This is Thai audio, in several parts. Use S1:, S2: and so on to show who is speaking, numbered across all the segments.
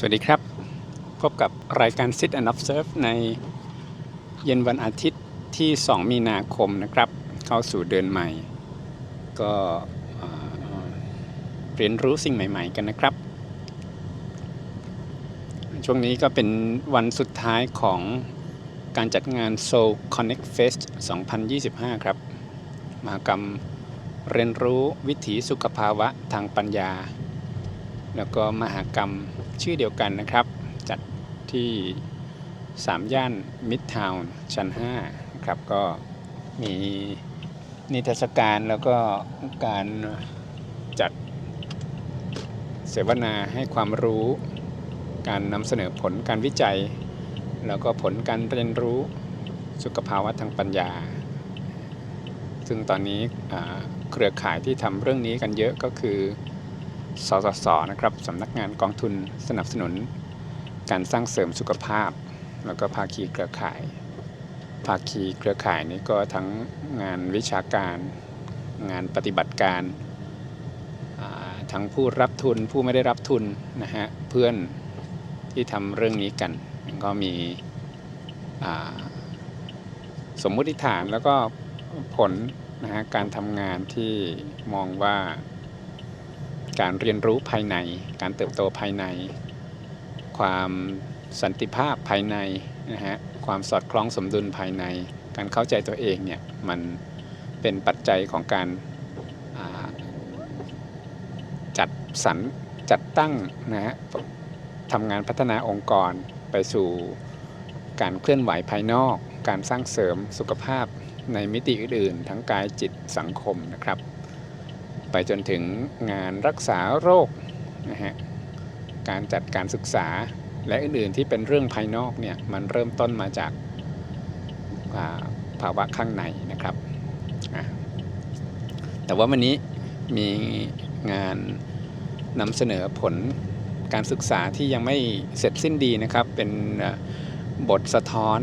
S1: สวัสดีครับ พบกับรายการ Sit and Observe ในเย็นวันอาทิตย์ที่ 2 มีนาคมนะครับ เข้าสู่เดือนใหม่ ก็เรียนรู้สิ่งใหม่ ๆ กันนะครับ ช่วงนี้ก็เป็นวันสุดท้ายของการจัดงาน Soul Connect Fest 2025 ครับ มหกรรมเรียนรู้วิถีสุขภาวะทางปัญญา แล้วก็มหากรรม ชื่อเดียวกันนะครับ จัดที่3ย่านมิดทาวน์ชั้น5นะครับก็มีนิทรรศการแล้วก็การจัดเสวนาให้ความรู้ การนำเสนอผลการวิจัย แล้วก็ผลการเรียนรู้สุขภาวะทางปัญญา ซึ่งตอนนี้เครือข่ายที่ทำเรื่องนี้กันเยอะก็คือ สสสนะครับสำนักงานกองทุนสนับสนุน การสร้างเสริมสุขภาพ แล้วก็ภาคีเครือข่าย ภาคีเครือข่ายนี้ก็ทั้งงานวิชาการ งานปฏิบัติการทั้งผู้รับทุนผู้ไม่ได้รับทุนนะฮะเพื่อนที่ทำเรื่องนี้กันก็มีสมมุติฐานแล้วก็ผลนะฮะการทำงานที่มองว่า การเรียนรู้ภายใน การเติบโตภายใน ความสันติภาพภายในนะฮะความสอดคล้องสมดุลภายใน การเข้าใจตัวเองเนี่ยมันเป็นปัจจัยของการาจัดสรรจัดตั้งนะฮะทำงานพัฒนาองค์กรไปสู่การเคลื่อนไหวภายนอก การสร้างเสริมสุขภาพในมิติอื่นๆ ทั้งกายจิตสังคมนะครับ ไปจนถึงงานรักษาโรคนะฮะการจัดการศึกษาและอื่นๆที่เป็นเรื่องภายนอกเนี่ยมันเริ่มต้นมาจากาภาวะข้างในนะครับ แต่ว่าวันนี้มีงานนำเสนอผลการศึกษาที่ยังไม่เสร็จสิ้นดีนะครับ เป็นบทสะท้อน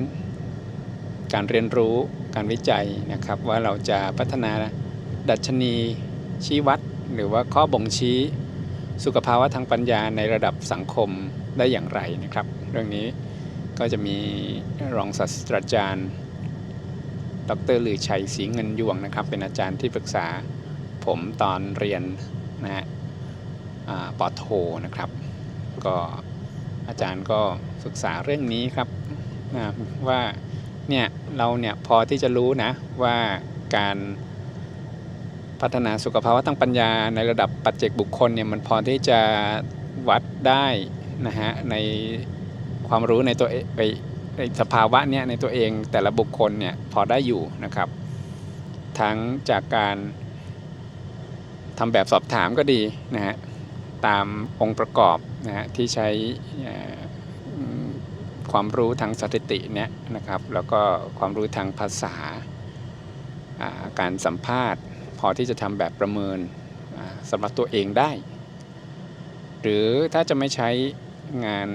S1: การเรียนรู้การวิจัยนะครับ ว่าเราจะพัฒนาดัชนี ชี้วัดหรือว่าข้อบ่งชี้สุขภาวะทางปัญญาในระดับสังคมได้อย่างไรนะครับ เรื่องนี้ก็จะมีรองศาสตราจารย์ ดรลือชัยศรีเงินยวงนะครับ เป็นอาจารย์ที่ปรึกษาผมตอนเรียนนะฮะปอโทนะครับ ก็อาจารย์ก็ศึกษาเรื่องนี้ครับนะว่าเนี่ยเราเนี่ยพอที่จะรู้นะว่าการ พัฒนาสุขภาวะทางปัญญาในระดับปัจเจกบุคคลเนี่ยมันพอที่จะวัดได้นะฮะในความรู้ในตัวเองในในสภาวะเนี้ยในตัวเองแต่ละบุคคลเนี่ยพอได้อยู่นะครับ ทั้งจากการทำแบบสอบถามก็ดีนะฮะตามองค์ประกอบนะฮะที่ใช้ความรู้ทางสถิติเนี่ยนะครับ แล้วก็ความรู้ทางภาษาการสัมภาษณ์ พอที่จะทำแบบประเมินสำหรับตัวเองได้ หรือถ้าจะไม่ใช้งาน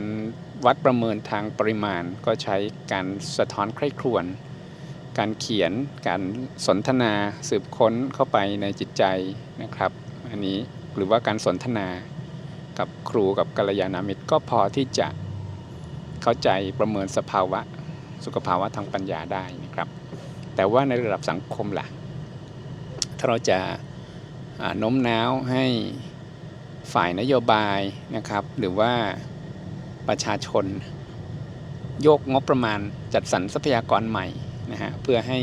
S1: วัดประเมินทางปริมาณ ก็ใช้การสะท้อนใคร่ครวญการเขียน การสนทนาสืบค้นเข้าไปในจิตใจนะครับ อันนี้หรือว่าการสนทนากับครูกับกัลยาณมิตรก็พอที่จะเข้าใจประเมินสภาวะ สุขภาวะทางปัญญาได้นะครับ แต่ว่าในระดับสังคมล่ะ ถ้าเราจะโน้มน้าวให้ฝ่ายนโยบายนะครับ หรือว่าประชาชน โยกงบประมาณจัดสรรทรัพยากรใหม่นะฮะเพื่อให้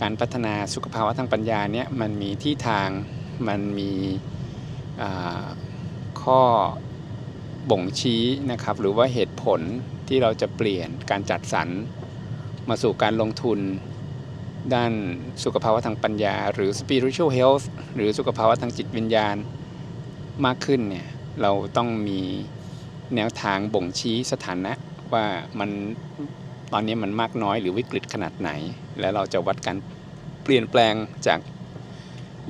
S1: การพัฒนาสุขภาวะทางปัญญาเนี่ยมันมีที่ทางมันมีข้อบ่งชี้นะครับ หรือว่าเหตุผลที่เราจะเปลี่ยนการจัดสรรมาสู่การลงทุน ด้านสุขภาวะทางปัญญา หรือ spiritual health หรือสุขภาวะทางจิตวิญญาณมากขึ้นเนี่ยเราต้องมีแนวทางบ่งชี้สถานะว่ามันตอนนี้มันมากน้อยหรือวิกฤตขนาดไหน และเราจะวัดการเปลี่ยนแปลงจาก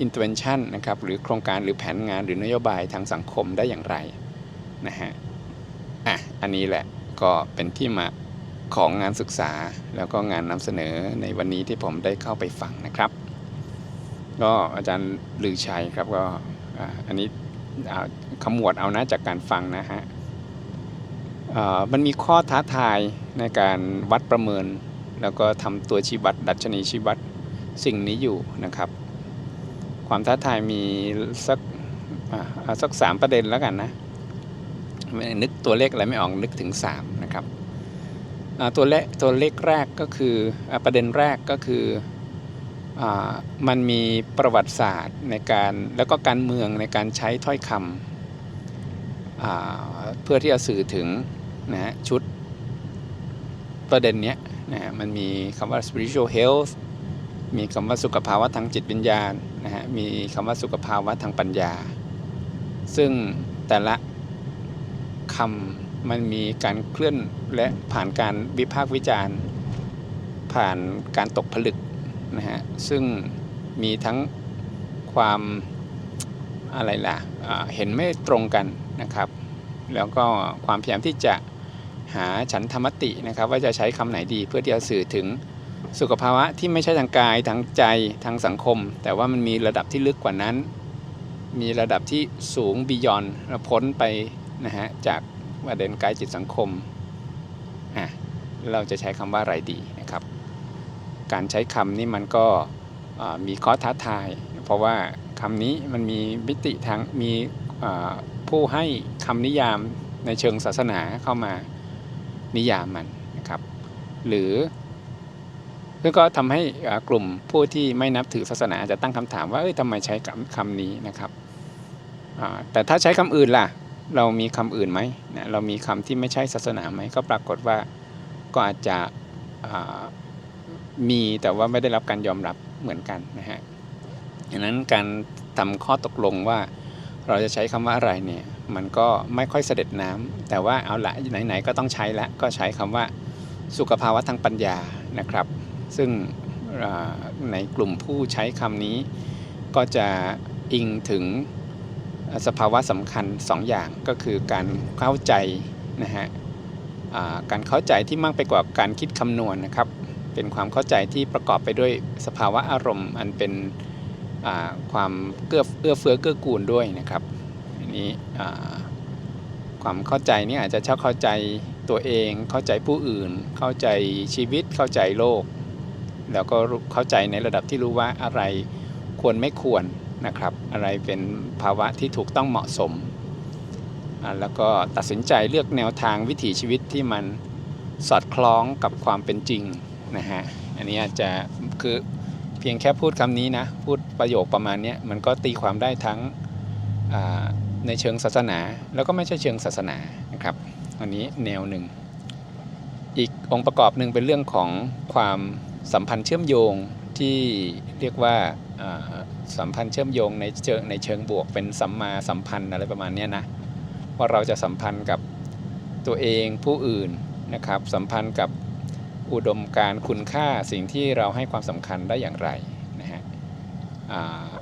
S1: intervention นะครับหรือโครงการหรือแผนงานหรือนโยบายทางสังคมได้อย่างไรนะฮะอะอันนี้แหละก็เป็นที่มา ของงานศึกษาแล้วก็งานนำเสนอในวันนี้ที่ผมได้เข้าไปฟังนะครับ ก็อาจารย์ลือชัยครับก็อันนี้ขมวดเอานะจากการฟังนะฮะมันมีข้อท้าทายในการวัดประเมิน แล้วก็ทำตัวชี้วัดดัชนีชี้วัดสิ่งนี้อยู่นะครับ ความท้าทายมีสักสักสามประเด็นแล้วกันนะนึกตัวเลขอะไรไม่ออกนึกถึง 3 ตัวเลขตัวเลขแรกก็คือประเด็นแรกก็คืออมันมีประวัติศาสตร์ในการแล้วก็การเมืองในการใช้ถ้อยคำเพื่อที่จะสื่อถึงนะฮะชุดประเด็นเนี้ยนะฮะมันมีคำว่า spiritual health มีคำว่าสุขภาวะทางจิตวิญญาณนะฮะมีคำว่าสุขภาวะทางปัญญา ซึ่งแต่ละคำ มันมีการเคลื่อนและผ่านการวิพากษ์วิจารณ์ ผ่านการตกผลึกนะฮะซึ่งมีทั้งความอะไรล่ะเห็นไม่ตรงกันนะครับ แล้วก็ความพยายามที่จะหาฉันธรรมตินะครับ ว่าจะใช้คำไหนดีเพื่อที่จะสื่อถึงสุขภาวะที่ไม่ใช่ทางกายทางใจทางสังคม แต่ว่ามันมีระดับที่ลึกกว่านั้น มีระดับที่สูงบียอนพ้นไปนะฮะจาก ประเด็นกายจิตสังคมอะเราจะใช้คำว่าอะไรดีนะครับ การใช้คำนี้มันก็มีข้อท้าทาย เพราะว่าคำนี้มันมีมิติทางมีผู้ให้คำนิยามในเชิงศาสนาเข้ามานิยามมันนะครับ หรือซึ่งก็ทำให้กลุ่มผู้ที่ไม่นับถือศาสนาจะตั้งคำถามว่าเอ้ยทำไมใช้คำคำนี้นะครับแต่ถ้าใช้คำอื่นล่ะ เรามีคำอื่นไหมนะเรามีคำที่ไม่ใช่ศาสนาไหมก็ปรากฏว่าก็อาจจะมีแต่ว่าไม่ได้รับการยอมรับเหมือนกันนะฮะดังนั้นการทำข้อตกลงว่าเราจะใช้คำว่าอะไรเนี่ยมันก็ไม่ค่อยเสด็จน้ำแต่ว่าเอาละไหนๆก็ต้องใช้ละก็ใช้คำว่าสุขภาวะทางปัญญานะครับ ซึ่งในกลุ่มผู้ใช้คำนี้ก็จะอิงถึง สภาวะสำคัญ2ออย่างก็คือการเข้าใจนะฮะการเข้าใจที่มากไปกว่าการคิดคำนวณนะครับ เป็นความเข้าใจที่ประกอบไปด้วยสภาวะอารมณ์ อันเป็นความเกื้อเอื้อเฟื้อเกื้อกูลด้วยนะครับอันนี้อ่ความเข้าใจนี้อาจจะเช่าเข้าใจตัวเอง เข้าใจผู้อื่น เข้าใจชีวิตเข้าใจโลก แล้วก็เข้าใจในระดับที่รู้ว่าอะไรควรไม่ควร นะครับ อะไรเป็นภาวะที่ถูกต้องเหมาะสม แล้วก็ตัดสินใจเลือกแนวทางวิถีชีวิตที่มันสอดคล้องกับความเป็นจริงนะฮะ อันนี้อาจจะคือเพียงแค่พูดคำนี้นะ พูดประโยคประมาณนี้มันก็ตีความได้ทั้งในเชิงศาสนา แล้วก็ไม่ใช่เชิงศาสนานะครับ อันนี้แนวหนึ่ง อีกองค์ประกอบหนึ่งเป็นเรื่องของความสัมพันธ์เชื่อมโยง ที่เรียกว่าสัมพันธ์เชื่อมโยงในเชิงในเชิงบวกเป็นสัมมาสัมพันธ์อะไรประมาณนี้นะว่าเราจะสัมพันธ์กับตัวเองผู้อื่นนะครับสัมพันธ์กับอุดมการคุณค่าสิ่งที่เราให้ความสำคัญได้อย่างไรนะฮะ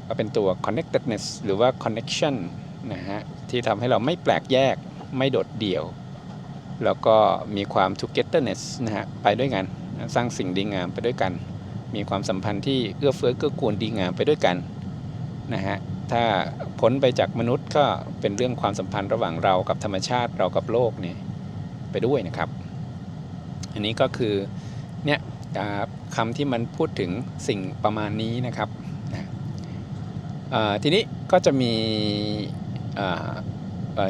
S1: ก็เป็นตัว connectedness หรือว่า connection นะฮะที่ทำให้เราไม่แปลกแยกไม่โดดเดี่ยว แล้วก็มีความ togetherness นะฮะไปด้วยกัน สร้างสิ่งดีงามไปด้วยกัน มีความสัมพันธ์ที่เอื้อเฟื้อเกื้อกูลดีงามไปด้วยกันนะฮะถ้าพ้นไปจากมนุษย์ก็เป็นเรื่องความสัมพันธ์ระหว่างเรากับธรรมชาติเรากับโลกเนี่ยไปด้วยนะครับ อันนี้ก็คือเนี่ยคำที่มันพูดถึงสิ่งประมาณนี้นะครับนะทีนี้ก็จะมี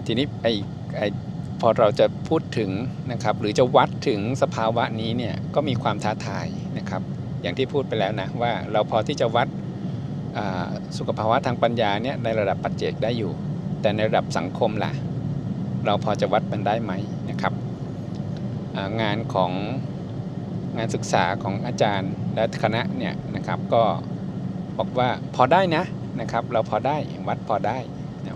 S1: ทีนี้ไอไอพอเราจะพูดถึงนะครับหรือจะวัดถึงสภาวะนี้เนี่ยก็มีความท้าทายนะครับ อย่างที่พูดไปแล้วนะว่าเราพอที่จะวัดสุขภาวะทางปัญญาเนี่ยในระดับปัจเจกได้อยู่ แต่ในระดับสังคมล่ะ เราพอจะวัดมันได้ไหมนะครับงานของงานศึกษาของอาจารย์และคณะเนี่ยนะครับก็บอกว่าพอได้นะนะครับ เราพอได้วัดพอได้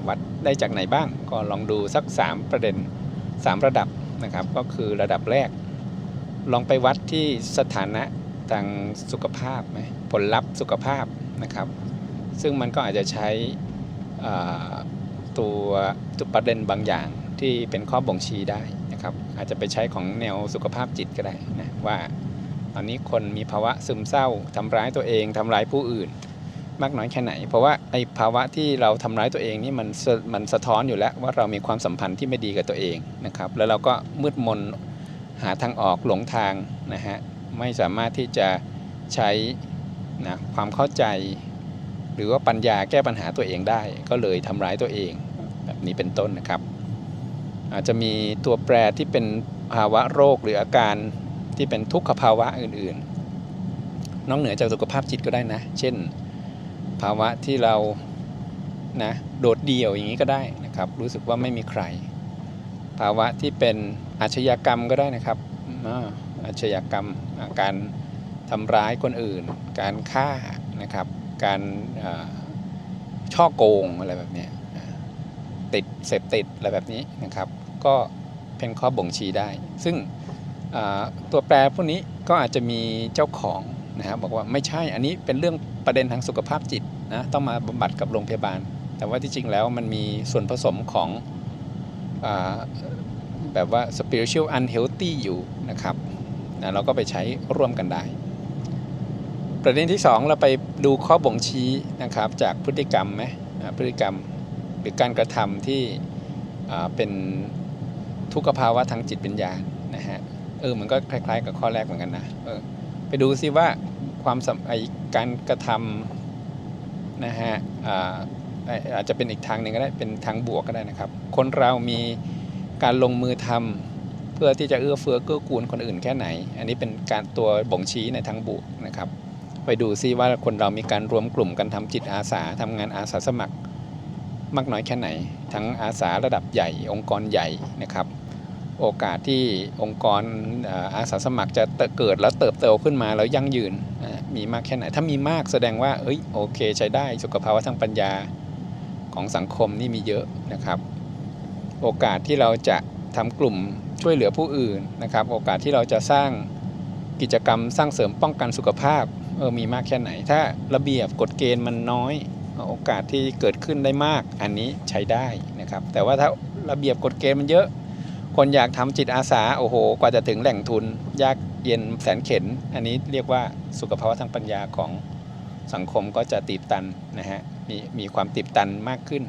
S1: วัดได้จากไหนบ้างก็ลองดูสัก 3 ประเด็น 3 ระดับนะครับ ก็คือระดับแรก ลองไปวัดที่สถานะ ทางสุขภาพไหมผลลัพธ์สุขภาพนะครับ ซึ่งมันก็อาจจะใช้ตัวตัวประเด็นบางอย่างที่เป็นข้อบ่งชี้ได้นะครับ อาจจะไปใช้ของแนวสุขภาพจิตก็ได้นะว่าตอนนี้คนมีภาวะซึมเศร้าทำร้ายตัวเองทำร้ายผู้อื่น มากน้อยแค่ไหน เพราะว่าไอ้ภาวะที่เราทำร้ายตัวเองนี่มันมันสะท้อนอยู่แล้วว่าเรามีความสัมพันธ์ที่ไม่ดีกับตัวเองนะครับ แล้วเราก็มืดมนหาทางออกหลงทางนะฮะ ไม่สามารถที่จะใช้นะความเข้าใจ หรือว่าปัญญาแก้ปัญหาตัวเองได้ ก็เลยทำร้ายตัวเองแบบนี้เป็นต้นนะครับ อาจจะมีตัวแปรที่เป็นภาวะโรคหรืออาการที่เป็นทุกขภาวะอื่นๆ นอกเหนือจากสุขภาพจิตก็ได้นะ เช่น ภาวะที่เรานะโดดเดี่ยวอย่างนี้ก็ได้นะครับ รู้สึกว่าไม่มีใคร ภาวะที่เป็นอาชญากรรมก็ได้นะครับ อาชญากรรมการทำร้ายคนอื่น การฆ่านะครับ การช่อโกงอะไรแบบนี้ติดเสพติดอะไรแบบนี้นะครับ ก็เป็นข้อบ่งชี้ได้ ซึ่งตัวแปรพวกนี้ก็อาจจะมีเจ้าของนะครับบอกว่าไม่ใช่อันนี้เป็นเรื่องประเด็นทางสุขภาพจิตนะต้องมาบำบัดกับโรงพยาบาล แต่ว่าที่จริงแล้วมันมีส่วนผสมของอแบบว่า spiritual unhealthy อยู่นะครับ นะเราก็ไปใช้ร่วมกันได้ ประเด็นที่ 2 เราไปดูข้อบ่งชี้นะครับจากพฤติกรรมไหมพฤติกรรมหรือการกระทำที่เป็นทุกขภาวะทางจิตวิญญาณนะฮะเออมันก็คล้าย ๆ กับข้อแรกเหมือนกันนะเออไปดูซิว่าความสัมไอการกระทำนะฮะอาจจะเป็นอีกทางหนึ่งก็ได้เป็นทางบวกก็ได้นะครับ คนเรามีการลงมือทำเพื่อที่จะเอื้อเฟื้อเกื้อกูลคนอื่นแค่ไหน อันนี้เป็นการตัวบ่งชี้ในทางบวกนะครับ ไปดูซิว่าคนเรามีการรวมกลุ่มกันทำจิตอาสาทำงานอาสาสมัคร มากน้อยแค่ไหน ทั้งอาสาระดับใหญ่ องค์กรใหญ่นะครับ โอกาสที่องค์กรอาสาสมัครจะเกิดแล้วเติบโตขึ้นมาแล้วยั่งยืนมีมากแค่ไหน ถ้ามีมากแสดงว่าเอ้ยโอเค ใช้ได้สุขภาวะทางปัญญาของสังคมนี่มีเยอะนะครับ โอกาสที่เราจะทำกลุ่ม ช่วยเหลือผู้อื่นนะครับ โอกาสที่เราจะสร้างกิจกรรมสร้างเสริมป้องกันสุขภาพเออมีมากแค่ไหน ถ้าระเบียบกฎเกณฑ์มันน้อย โอกาสที่เกิดขึ้นได้มากอันนี้ใช้ได้นะครับ แต่ว่าถ้าระเบียบกฎเกณฑ์มันเยอะ คนอยากทำจิตอาสาโอ้โห กว่าจะถึงแหล่งทุน ยากเย็นแสนเข็น อันนี้เรียกว่าสุขภาวะทางปัญญาของสังคมก็จะตีบตันนะฮะมีมีความตีบตันมากขึ้น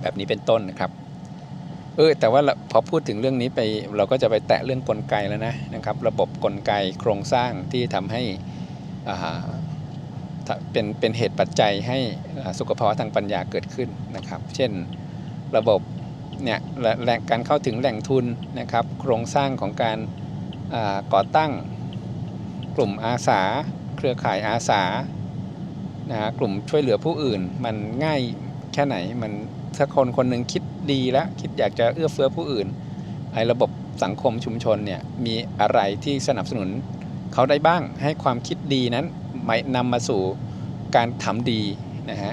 S1: แบบนี้เป็นต้นนะครับ เออแต่ว่าพอพูดถึงเรื่องนี้ไปเราก็จะไปแตะเรื่องกลไกแล้วนะนะครับ ระบบกลไกโครงสร้างที่ทำให้อ่าเป็นเป็นเหตุปัจจัยให้สุขภาวะทางปัญญาเกิดขึ้นนะครับ เช่นระบบเนี่ยและแหล่งการเข้าถึงแหล่งทุนนะครับ โครงสร้างของการอ่าก่อตั้งกลุ่มอาสา เครือข่ายอาสานะฮะกลุ่มช่วยเหลือผู้อื่น มันง่ายแค่ไหนมันถ้าคนคนหนึ่งคิด ดีแล้วคิดอยากจะเอื้อเฟื้อผู้อื่นไอ้ระบบสังคมชุมชนเนี่ยมีอะไรที่สนับสนุนเขาได้บ้างให้ความคิดดีนั้นไม่นำมาสู่การทำดีนะฮะ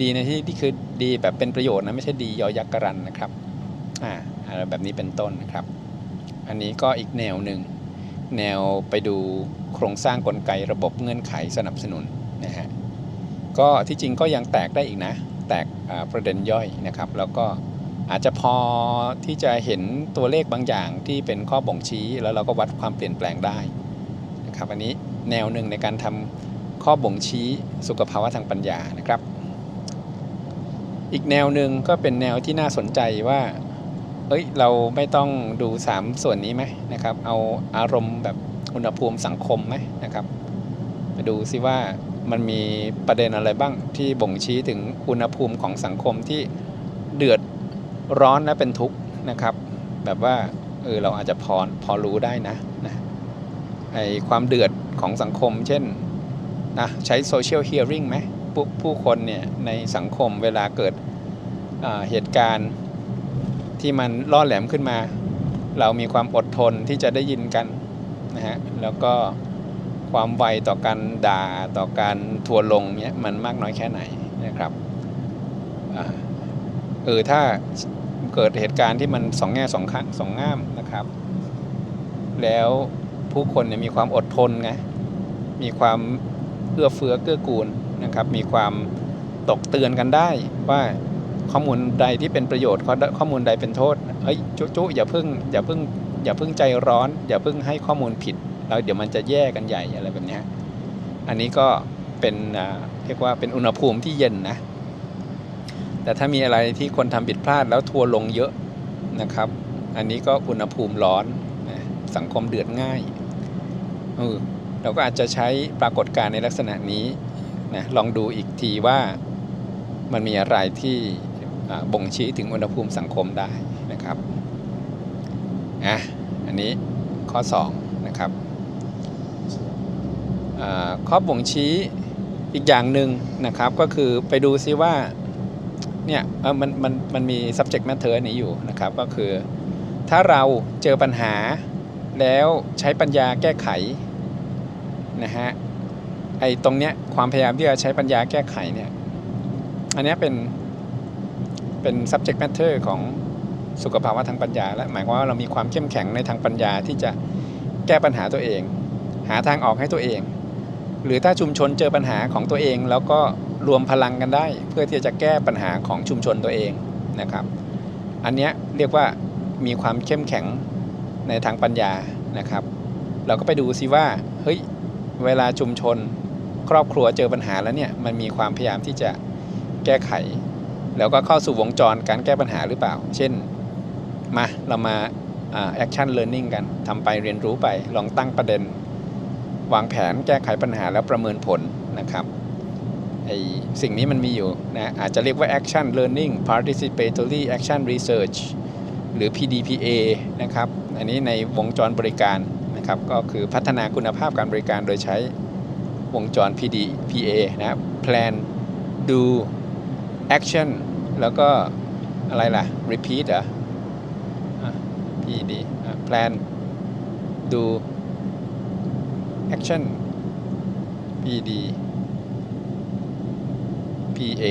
S1: ดีในที่ที่คือดีแบบเป็นประโยชน์นะไม่ใช่ดียอยักษ์กรันนะครับอ่าอะไรแบบนี้เป็นต้นนะครับ อันนี้ก็อีกแนวหนึ่งแนวไปดูโครงสร้างกลไกระบบเงื่อนไขสนับสนุนนะฮะก็ที่จริงก็ยังแตกได้อีกนะ แตกประเด็นย่อยนะครับ แล้วก็ อาจจะพอที่จะเห็นตัวเลขบางอย่างที่เป็นข้อบ่งชี้ แล้วเราก็วัดความเปลี่ยนแปลงได้นะครับอันนี้แนวหนึ่งในการทำข้อบ่งชี้สุขภาวะทางปัญญานะครับ อีกแนวหนึ่งก็เป็นแนวที่น่าสนใจว่าเอ้ยเราไม่ต้องดู 3 ส่วนนี้ไหมนะครับเอาอารมณ์แบบอุณหภูมิสังคมไหมนะครับไปดูซิว่ามันมีประเด็นอะไรบ้างที่บ่งชี้ถึงอุณหภูมิของสังคมที่เดือด ร้อนและเป็นทุกข์นะครับ แบบว่าเออเราอาจจะพอพอรู้ได้นะนะไอความเดือดของสังคม เช่นนะใช้โซเชียลเฮียริงไหมผู้ผู้คนเนี่ยในสังคมเวลาเกิดเหตุการณ์ที่มันล่อแหลมขึ้นมา เรามีความอดทนที่จะได้ยินกันนะฮะแล้วก็ความไวต่อการด่าต่อการทัวลงเนี้ยมันมากน้อยแค่ไหนนะครับอเออถ้า เกิดเหตุการณ์ที่มันสองแง่สองข้างสองง่ามนะครับ แล้วผู้คนเนี่ยมีความอดทนไงมีความเอื้อเฟื้อเกื้อกูลนะครับ มีความตกเตือนกันได้ว่าข้อมูลใดที่เป็นประโยชน์ข้อมูลใดเป็นโทษเฮ้ยจุจุอย่าเพิ่งอย่าเพิ่งอย่าเพิ่งใจร้อน อย่าเพิ่งให้ข้อมูลผิดแล้วเดี๋ยวมันจะแย่กันใหญ่อะไรแบบนี้อันนี้ก็เป็นเรียกว่าเป็นอุณหภูมิที่เย็นนะ แต่ถ้ามีอะไรที่คนทำผิดพลาดแล้วทัวร์ลงเยอะนะครับ อันนี้ก็อุณหภูมิร้อนนะสังคมเดือดง่ายเออเราก็อาจจะใช้ปรากฏการณ์ในลักษณะนี้นะลองดูอีกทีว่ามันมีอะไรที่บ่งชี้ถึงอุณหภูมิสังคมได้นะครับอะอันนี้ข้อ2นะครับข้อบ่งชี้อีกอย่างหนึ่งนะครับก็คือไปดูซิว่า เนี่ยมันมันมันมี subject matter อันนี้อยู่นะครับ ก็คือถ้าเราเจอปัญหาแล้วใช้ปัญญาแก้ไขนะฮะไอ้ตรงเนี้ยความพยายามที่จะใช้ปัญญาแก้ไขเนี่ยอันนี้เป็นเป็น subject matter ของสุขภาวะทางปัญญา และหมายความว่าเรามีความเข้มแข็งในทางปัญญาที่จะแก้ปัญหาตัวเอง หาทางออกให้ตัวเอง หรือถ้าชุมชนเจอปัญหาของตัวเองแล้วก็ รวมพลังกันได้ เพื่อที่จะแก้ปัญหาของชุมชนตัวเองนะครับ อันนี้เรียกว่ามีความเข้มแข็งในทางปัญญานะครับ เราก็ไปดูซิว่าเฮ้ยเวลาชุมชนครอบครัวเจอปัญหาแล้วเนี่ยมันมีความพยายามที่จะแก้ไข แล้วก็เข้าสู่วงจรการแก้ปัญหาหรือเปล่า เช่นมาเรามาแอคชั่นเลิร์นนิ่งกันทำไปเรียนรู้ไปลองตั้งประเด็น วางแผนแก้ไขปัญหาแล้วประเมินผลนะครับ ไอสิ่งนี้มันมีอยู่นะอาจจะเรียกว่า action learning participatory action research หรือ PDPA นะครับ อันนี้ในวงจรบริการนะครับ ก็คือพัฒนาคุณภาพการบริการโดยใช้วงจร PDPA นะครับ plan do action แล้วก็อะไรล่ะ repeat อะ PD plan do action PD PA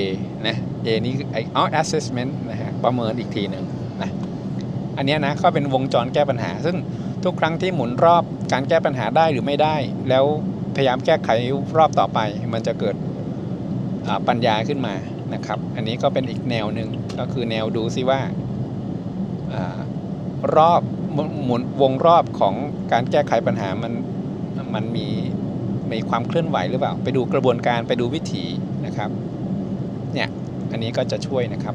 S1: นะ A นี่คือไอ้ out assessment นะฮะประเมินอีกทีหนึ่งนะอันเนี้ยนะก็เป็นวงจรแก้ปัญหา ซึ่งทุกครั้งที่หมุนรอบการแก้ปัญหาได้หรือไม่ได้ แล้วพยายามแก้ไขรอบต่อไป มันจะเกิดปัญญาขึ้นมานะครับ อันนี้ก็เป็นอีกแนวหนึ่งก็คือแนวดูซิว่าอรอบหมุนวงรอบของการแก้ไขปัญหามันมันมีมีความเคลื่อนไหวหรือเปล่า ไปดูกระบวนการไปดูวิถีนะครับ เนี่ยอันนี้ก็จะช่วยนะครับ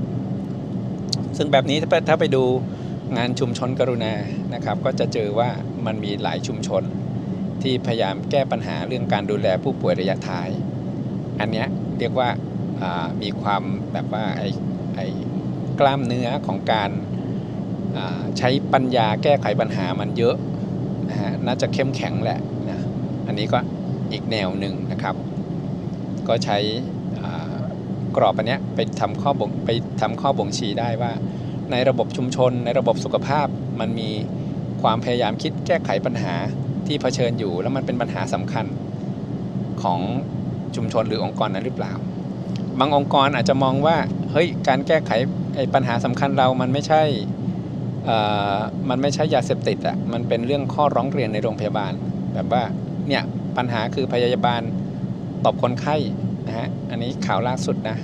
S1: ซึ่งแบบนี้ถ้าไปาไปดูงานชุมชนกรุณานะครับ ก็จะเจอว่ามันมีหลายชุมชน ที่พยายามแก้ปัญหาเรื่องการดูแลผู้ป่วยระยะท้าย อันเนี้ยเรียกว่าามีความแบบว่าไอ้ไอ้กล้ามเนื้อของการาใช้ปัญญาแก้ไขปัญหามันเยอะนะฮะน่าจะเข้มแข็งแหละนะอันนี้ก็อีกแนวหนึ่งนะครับ ก็ใช้ กรอบอันเนี้ยไปทำข้อบ่งไปทำข้อบ่งชี้ได้ว่า ในระบบชุมชน ในระบบสุขภาพมันมีความพยายามคิดแก้ไขปัญหาที่เผชิญอยู่ แล้วมันเป็นปัญหาสำคัญของชุมชนหรือองค์กรนั้นหรือเปล่า บางองค์กรอาจจะมองว่าเฮ้ยการแก้ไขไปัญหาสำคัญเรามันไม่ใช่มันไม่ใช่ยาเสพติดอะมันเป็นเรื่องข้อร้องเรียนในโรงพยาบาล แบบว่าเนี่ยปัญหาคือพยาบาลตอบคนไข้ นะฮะ อันนี้ข่าวล่าสุดนะ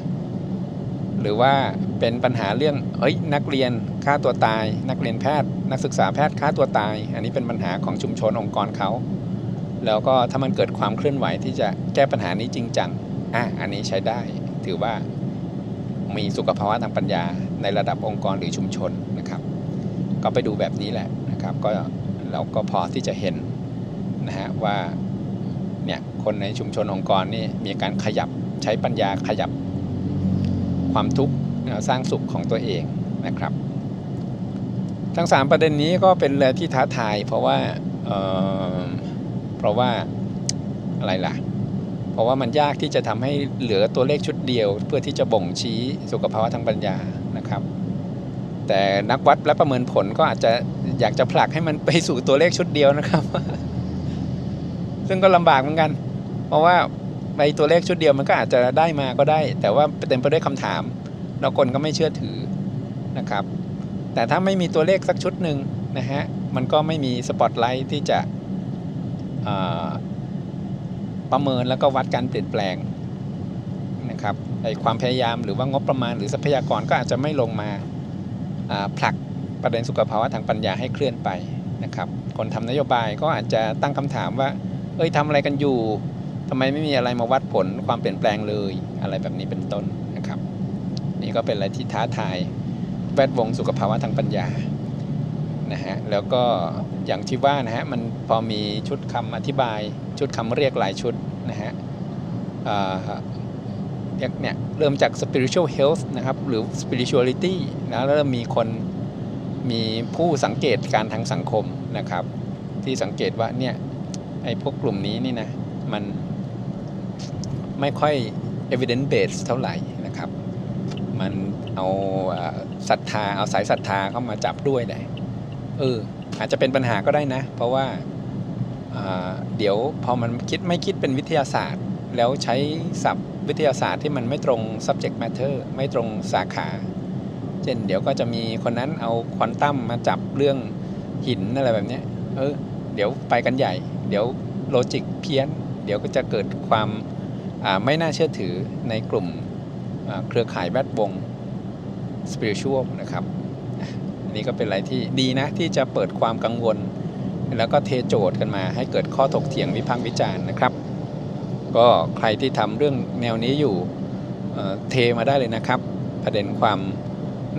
S1: หรือว่าเป็นปัญหาเรื่องเฮ้ยนักเรียนฆ่าตัวตาย นักเรียนแพทย์ นักศึกษาแพทย์ฆ่าตัวตาย อันนี้เป็นปัญหาของชุมชนองค์กรเขา แล้วก็ถ้ามันเกิดความเคลื่อนไหวที่จะแก้ปัญหานี้จริงจัง อะ อันนี้ใช้ได้ ถือว่ามีสุขภาวะทางปัญญาในระดับองค์กรหรือชุมชนนะครับ ก็ไปดูแบบนี้แหละนะครับ ก็เราก็พอที่จะเห็นนะฮะว่า เนี่ยคนในชุมชนองค์กรนี่มีการขยับใช้ปัญญาขยับความทุกข์สร้างสุขของตัวเองนะครับ ทั้ง 3 ประเด็นนี้ก็เป็นอะไรที่ท้าทายเพราะว่าเเพราะว่าอะไรล่ะ เพราะว่ามันยากที่จะทำให้เหลือตัวเลขชุดเดียว เพื่อที่จะบ่งชี้สุขภาวะทางปัญญานะครับ แต่นักวัดและประเมินผลก็อาจจะอยากจะผลักให้มันไปสู่ตัวเลขชุดเดียวนะครับ ซึ่งก็ลำบากเหมือนกัน เพราะว่าในตัวเลขชุดเดียวมันก็อาจจะได้มาก็ได้ แต่ว่าเต็มไปด้วยคำถามแล้วคนก็ไม่เชื่อถือนะครับ แต่ถ้าไม่มีตัวเลขสักชุดหนึ่งนะฮะมันก็ไม่มีสปอตไลท์ที่จะประเมินแล้วก็วัดการเปลี่ยนแปลงนะครับไอความพยายามหรือว่างบประมาณหรือทรัพยากรก็อาจจะไม่ลงมาอ่าผลักประเด็นสุขภาวะทางปัญญาให้เคลื่อนไปนะครับ คนทำนโยบายก็อาจจะตั้งคำถามว่า เอ้ยทำอะไรกันอยู่ทำไมไม่มีอะไรมาวัดผลความเปลี่ยนแปลงเลย อะไรแบบนี้เป็นต้นนะครับ นี่ก็เป็นอะไรที่ท้าทายแวดวงสุขภาวะทางปัญญานะฮะแล้วก็อย่างที่ว่านะฮะมันพอมีชุดคำอธิบาย ชุดคำเรียกหลายชุดนะฮะเรียกเนี่ยเริ่มจาก spiritual health นะครับหรือ spirituality นะแล้วเริ่มมีคนมีผู้สังเกตการทางสังคมนะครับ ที่สังเกตว่าเนี่ย ไอ้พวกกลุ่มนี้นี่นะ มันไม่ค่อย evidence based เท่าไหร่นะครับ มันเอาศรัทธาเอาสายศรัทธาเข้ามาจับด้วยได้เอออาจจะเป็นปัญหาก็ได้นะ เพราะว่าเดี๋ยวพอมันคิดไม่คิดเป็นวิทยาศาสตร์ แล้วใช้ศัพท์วิทยาศาสตร์ที่มันไม่ตรง subject matter ไม่ตรงสาขา เช่นเดี๋ยวก็จะมีคนนั้นเอาควอนตัมมาจับเรื่องหินอะไรแบบเนี้ยเออ เดี๋ยวไปกันใหญ่ เดี๋ยวโลจิกเพี้ยน เดี๋ยวก็จะเกิดความาไม่น่าเชื่อถือในกลุ่มเครือข่ายแวดวง spiritual นะครับอันนี้ก็เป็นอะไรที่ดีนะ ที่จะเปิดความกังวล แล้วก็เทโจทย์กันมา ให้เกิดข้อถกเถียงวิพากษ์วิจารณ์นะครับ ก็ใครที่ทำเรื่องแนวนี้อยู่เทมาได้เลยนะครับ ประเด็นความ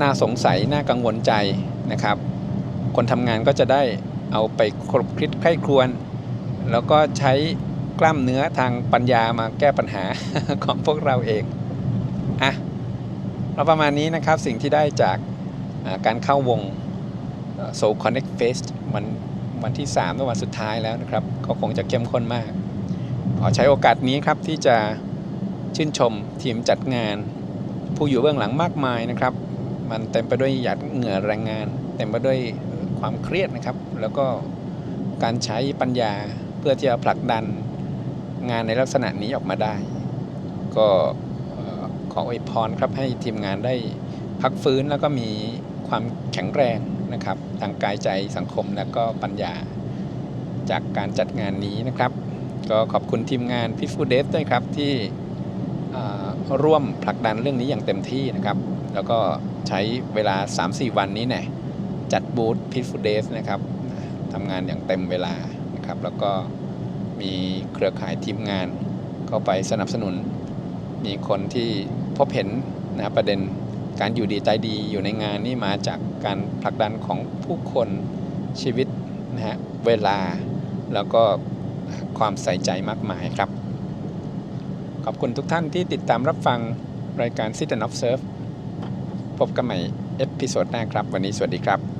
S1: น่าสงสัยน่ากังวลใจนะครับ คนทำงานก็จะได้ เอาไปครบคิดใคร่ครวญแล้วก็ใช้กล้ามเนื้อทางปัญญามาแก้ปัญหาของพวกเราเองอะเราประมาณนี้นะครับสิ่งที่ได้จากการเข้าวงเอ่อ Soul Connect Fest วันวันที่3เมื่อวันสุดท้ายแล้วนะครับ ก็คงจะเข้มข้นมาก ขอใช้โอกาสนี้ครับที่จะชื่นชมทีมจัดงาน ผู้อยู่เบื้องหลังมากมายนะครับ มันเต็มไปด้วยหยาดเหงื่อแรงงาน เต็มไปด้วย ความเครียดนะครับ แล้วก็การใช้ปัญญาเพื่อที่จะผลักดันงานในลักษณะนี้ออกมาได้ ก็ขออวยพรครับให้ทีมงานได้พักฟื้นแล้วก็มีความแข็งแรงนะครับทางกายใจสังคมและก็ปัญญาจากการจัดงานนี้นะครับ ก็ขอบคุณทีมงาน p i t f u l d e v ด้วยครับที่ร่วมผลักดันเรื่องนี้อย่างเต็มที่นะครับ แล้วก็ใช้เวลา 3-4 วันนี้เนี่ย จัดบูธ p i t f u l d e v นะครับทำงานอย่างเต็มเวลานะครับ แล้วก็มีเครือข่ายทีมงานเข้าไปสนับสนุน มีคนที่พบเห็นนะประเด็นการอยู่ดีใจดีอยู่ในงานนี่มาจากการผลักดันของผู้คนชีวิตนะฮะเวลาแล้วก็ความใส่ใจมากมายครับ ขอบคุณทุกท่านที่ติดตามรับฟังรายการ Sit and Observe พบกันใหม่เอพิโซดหน้าครับ วันนี้สวัสดีครับ